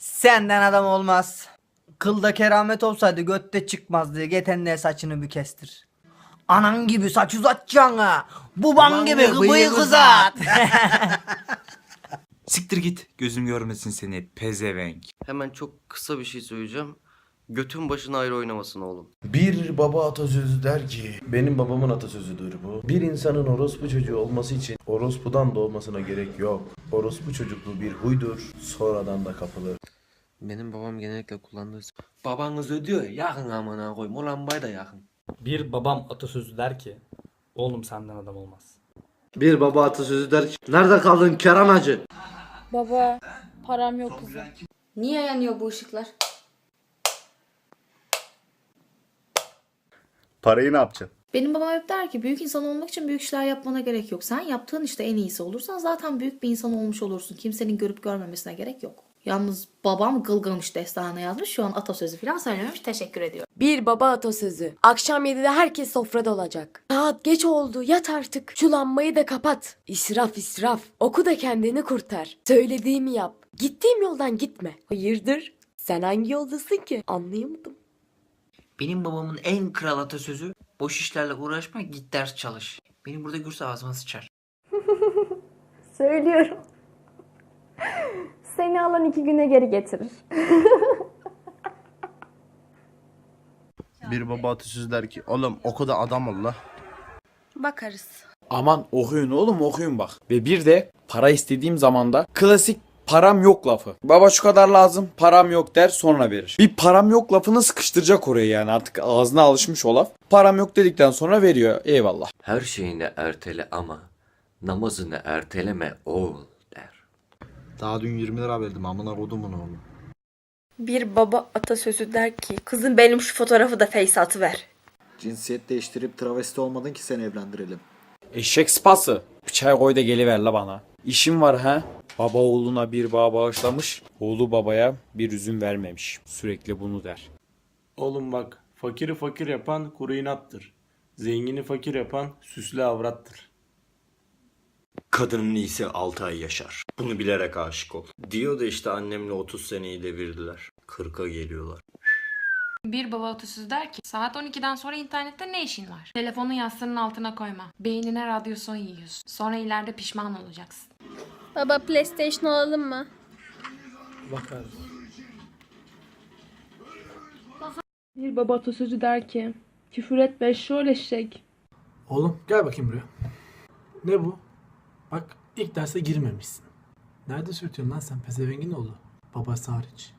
Senden adam olmaz. Kılda keramet olsaydı götte çıkmazdı. Getenle saçını bir kestir. Anan gibi saç uzatacaksın ha. Baban gibi bıyık uzat. Siktir git. Gözüm görmesin seni pezevenk. Hemen çok kısa bir şey söyleyeceğim. Götün başına ayrı oynamasın oğlum. Bir baba atasözü der ki, benim babamın atasözüdür bu. Bir insanın orospu çocuğu olması için orospudan doğmasına gerek yok. Orospu çocukluğu bir huydur, sonradan da kapılır. Benim babam genellikle kullandığı Babanız ödüyor ya yakın amına koyayım. O lambayı da yakın. Bir babam atasözü der ki oğlum senden adam olmaz. Bir baba atasözü der ki Nerede kaldın Kerem Hacı? Baba, param yok kızım. Niye yanıyor bu ışıklar? Parayı ne yapacaksın? Benim babam hep der ki büyük insan olmak için büyük işler yapmana gerek yok. Sen yaptığın işte en iyisi olursan zaten büyük bir insan olmuş olursun. Kimsenin görüp görmemesine gerek yok. Yalnız babam Gılgamış destanı yazmış. Şu an atasözü falan söylememiş. Teşekkür ediyorum. Bir baba atasözü. Akşam 7'de herkes sofrada olacak. Saat geç oldu yat artık. Şu lambayı da kapat. İsraf israf. Oku da kendini kurtar. Söylediğimi yap. Gittiğim yoldan gitme. Hayırdır? Sen hangi yoldasın ki? Anlayamadım. Benim babamın en kral atasözü boş işlerle uğraşma git ders çalış. Benim burada görse ağzıma sıçar. Söylüyorum. Seni alan iki güne geri getirir. Bir baba atasözü der ki, oğlum oku da adam ol la. Bakarız. Aman okuyun oğlum okuyun bak. Ve bir de para istediğim zaman da klasik param yok lafı. Baba şu kadar lazım param yok der sonra verir. Bir param yok lafını sıkıştıracak oraya yani artık ağzına alışmış o laf. Param yok dedikten sonra veriyor eyvallah. Her şeyini ertele ama namazını erteleme oğul der. Daha dün 20 lira verdim amına kodumun oğlu. Bir baba atasözü der ki kızım benim şu fotoğrafı da face atıver. Cinsiyet değiştirip travesti olmadın ki seni evlendirelim. Eşek sıpası. Bir çay koy da geliver la bana. İşim var ha. Baba oğluna bir bağ bağışlamış. Oğlu babaya bir üzüm vermemiş. Sürekli bunu der. Oğlum bak, fakiri fakir yapan kuru inattır. Zengini fakir yapan süslü avrattır. Kadının iyisi 6 ay yaşar. Bunu bilerek aşık ol. Diyor da işte annemle 30 seneyi devirdiler. 40'a geliyorlar. Bir baba atasözü der ki saat 12'den sonra internette ne işin var? Telefonu yastığının altına koyma. Beynine radyasyon yiyorsun. Sonra ileride pişman olacaksın. Baba PlayStation alalım mı? Bakarız. Bir baba atasözü der ki küfür etme şöyle eşek. Oğlum gel bakayım buraya. Ne bu? Bak ilk derse girmemişsin. Nerede sürtüyorsun lan sen pezevengin oğlu? Babası hariç.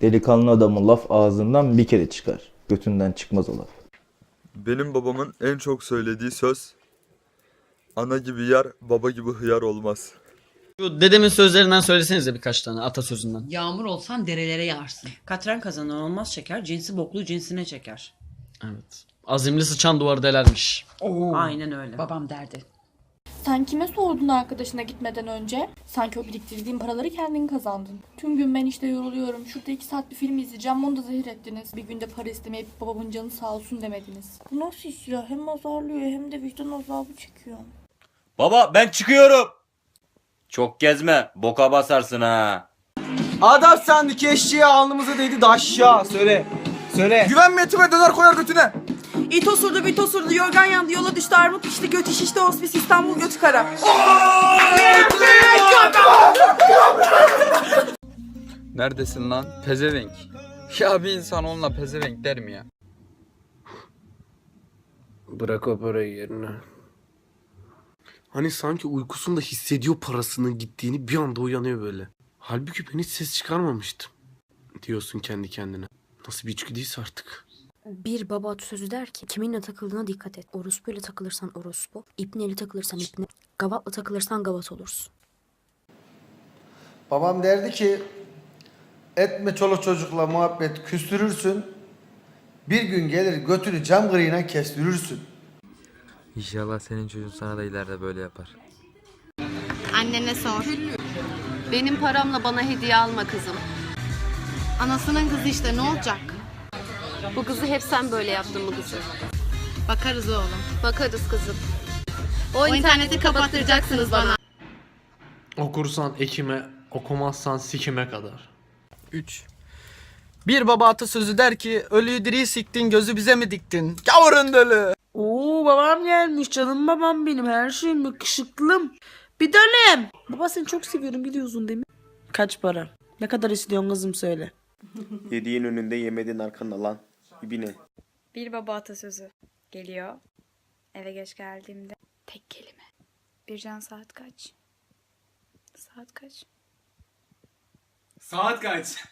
Delikanlı adamın laf ağzından bir kere çıkar. Götünden çıkmaz o laf. Benim babamın en çok söylediği söz Ana gibi yar, baba gibi hıyar olmaz. Şu dedemin sözlerinden söylesenize birkaç tane atasözünden. Yağmur olsan derelere yağarsın. Katran kazanan olmaz çeker, cinsi boklu cinsine çeker. Evet. Azimli sıçan duvarı delermiş. Aynen öyle. Babam derdi. Sen kime sordun arkadaşına gitmeden önce? Sanki o biriktirdiğin paraları kendin kazandın. Tüm gün ben işte yoruluyorum. Şurada iki saat bir film izleyeceğim. Onu da zehir ettiniz. Bir günde para istemeyip babamın canı sağ olsun demediniz. Bu nasıl iş ya? Hem azarlıyor hem de vicdan azabı çekiyor. Baba ben çıkıyorum. Çok gezme, boka basarsın ha. Adam sandı ki eşeğe alnımıza değdi de aşağı söyle. Söyle. Güvenme etime döner koyar götüne. İt osurdu bit osurdu yorgan yandı yola düştü armut pişti göt iş işte hospis İstanbul götü kara. Neredesin lan? Pezevenk. Ya bir insan onunla pezevenk der mi ya? Bırak o parayı yerine. Hani sanki uykusunda hissediyor parasının gittiğini bir anda uyanıyor böyle. Halbuki ben hiç ses çıkarmamıştım. Diyorsun kendi kendine. Nasıl bir içgüdüyse artık. Bir baba atasözü der ki kiminle takıldığına dikkat et. Orospu ile takılırsan orospu, ipneyle takılırsan ipne, gavatla takılırsan gavat olursun. Babam derdi ki etme çoluk çocukla muhabbet küstürürsün. Bir gün gelir götünü cam kırığına kestirirsin. İnşallah senin çocuğun sana da ileride böyle yapar. Annene sor. Benim paramla bana hediye alma kızım. Anasının kızı işte ne olacak? Bu kızı hep sen böyle yaptın bu kızı. Bakarız oğlum. Bakarız kızım. O, interneti kapattıracaksınız bana. Okursan ekime, okumazsan sikime kadar. 3 Bir baba atasözü der ki ölüyü diriyi siktin gözü bize mi diktin? Gavurun dölü. Oo babam gelmiş canım babam benim her şeyim yakışıklım. Bir dönem. Baba seni çok seviyorum biliyorsun değil mi? Kaç para? Ne kadar istiyorsun kızım söyle. Yediğin önünde yemediğin arkanda lan. İbine. Bir baba atasözü geliyor. Eve geç geldiğimde tek kelime. Bircan saat kaç? Saat kaç? Saat kaç?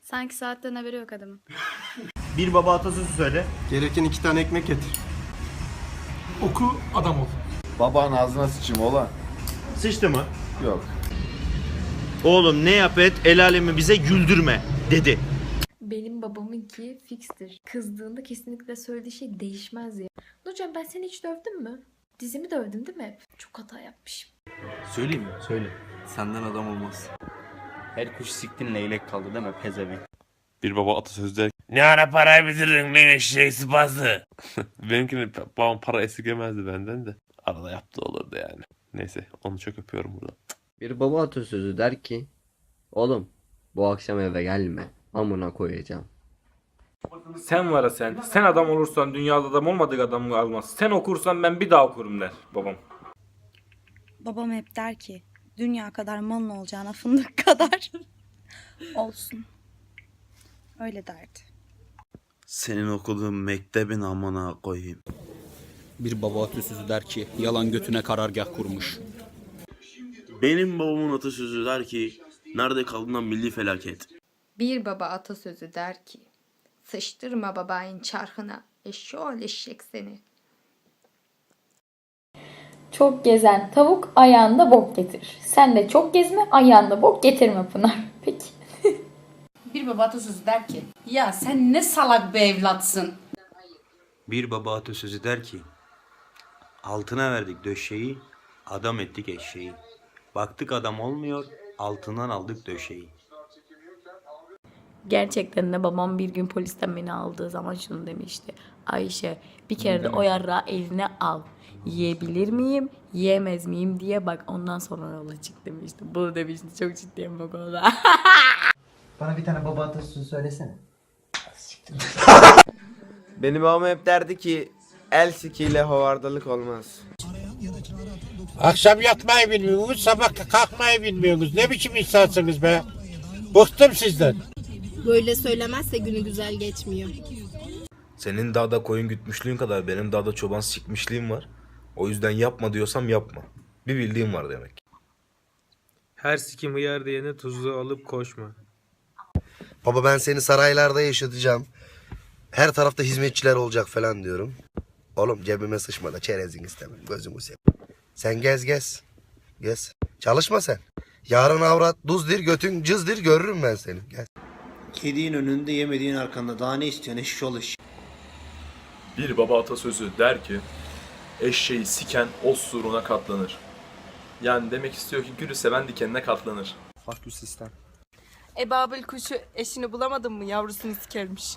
Sanki saatten haberi yok adamın. Bir baba atasözü söyle. Gereken iki tane ekmek getir. Oku adam ol. Babanın ağzına sıçayım oğlan. Sıçtı mı? Yok. Oğlum ne yap et el alemi bize güldürme dedi. Benim babamınki fikstir. Kızdığında kesinlikle söylediği şey değişmez ya. Nurcan ben seni hiç dövdüm mü? Dizimi dövdüm değil mi hep? Çok hata yapmışım. Söyleyeyim mi? Söyle. Senden adam olmaz. Her kuş siktin leylek kaldı değil mi pezevenk? Bir baba atasözü der Ne ara parayı bitirdin lan eşeği sıpası? Benimkini babam para esirgemezdi benden de. Arada yaptığı olurdu yani. Neyse onu çok öpüyorum burada. Bir baba atasözü der ki Oğlum bu akşam eve gelme amına koyacağım. Sen var ya sen. Sen adam olursan dünyada adam olmadık adam kalmaz. Sen okursan ben bir daha okurum der babam. Babam hep der ki dünya kadar malın olacağına fındık kadar olsun. Öyle derdi. Senin okuduğun mektebin amına koyayım. Bir baba atasözü der ki yalan götüne karargah kurmuş. Benim babamın atasözü der ki nerede kaldığından milli felaket. Bir baba atasözü der ki sıçtırma babayın çarhına eşşoğlu eşek seni. Çok gezen tavuk ayağında bok getirir. Sen de çok gezme ayağında bok getirme Pınar. Peki. Bir baba atasözü der ki ya sen ne salak bir evlatsın. Bir baba atasözü der ki altına verdik döşeyi adam ettik eşeği. Baktık adam olmuyor altından aldık döşeyi. Gerçekten de babam bir gün polisten beni aldığı zaman şunu demişti. Ayşe bir kere de o yarrağı eline al. Yiyebilir miyim, yiyemez miyim diye bak ondan sonra yola çık demişti. Bunu demişti çok ciddiyim bu konuda. Bana bir tane baba atasözü söylesene. Benim babam hep derdi ki el sikiyle hovardalık olmaz. Akşam yatmayı bilmiyorsunuz, sabah kalkmayı bilmiyorsunuz. Ne biçim insansınız be? Bıktım sizden. Böyle söylemezse günü güzel geçmiyor. Senin dağda koyun gütmüşlüğün kadar benim dağda çoban sikmişliğim var. O yüzden yapma diyorsam yapma. Bir bildiğim var demek. Her sikim hıyar diyene tuzlu alıp koşma. Baba ben seni saraylarda yaşatacağım. Her tarafta hizmetçiler olacak falan diyorum. Oğlum cebime sıçma da çerezin istemem. Gözümü seveyim. Sen gez gez. Gez. Çalışma sen. Yarın avrat duzdir götün cızdır görürüm ben seni. Gel. Yediğin önünde yemediğin arkanda daha ne istiyorsun eşşoğlu Bir baba atasözü der ki eşeği siken os suruna katlanır. Yani demek istiyor ki gülü seven dikenine katlanır. Farklı sistem. Ebabil kuşu eşini bulamadın mı yavrusunu sikermiş.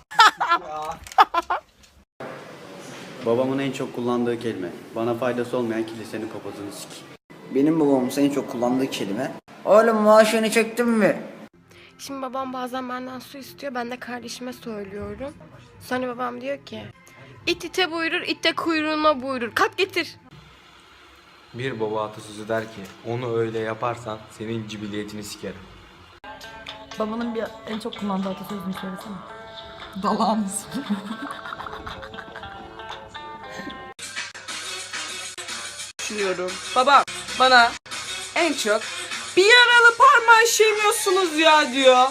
Babamın en çok kullandığı kelime. Bana faydası olmayan kilisenin kapatını sik. Benim babamın en çok kullandığı kelime. Oğlum maaşını çektin mi? Şimdi babam bazen benden su istiyor. Ben de kardeşime söylüyorum. Sonra babam diyor ki İt ite buyurur, it de kuyruğuna buyurur. Kalk getir. Bir baba atasözü der ki onu öyle yaparsan senin cibiliyetini sikerim. Babanın bir en çok kullandığı atasözünü söylesene. Dalağınız. Düşünüyorum. Baba bana en çok bir yaralı parmağı işemiyorsunuz ya diyor.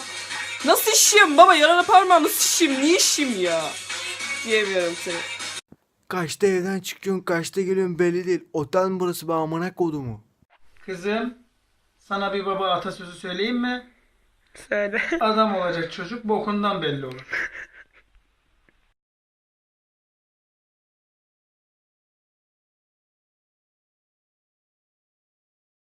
Nasıl işeyim baba yaralı parmağı nasıl niye işeyim ya? Diyemiyorum seni. Kaçta evden çıkıyorsun kaçta geliyorsun belli değil. Otel mi burası be amına kodumu? Kızım sana bir baba atasözü söyleyeyim mi? Söyle. Adam olacak çocuk bokundan belli olur.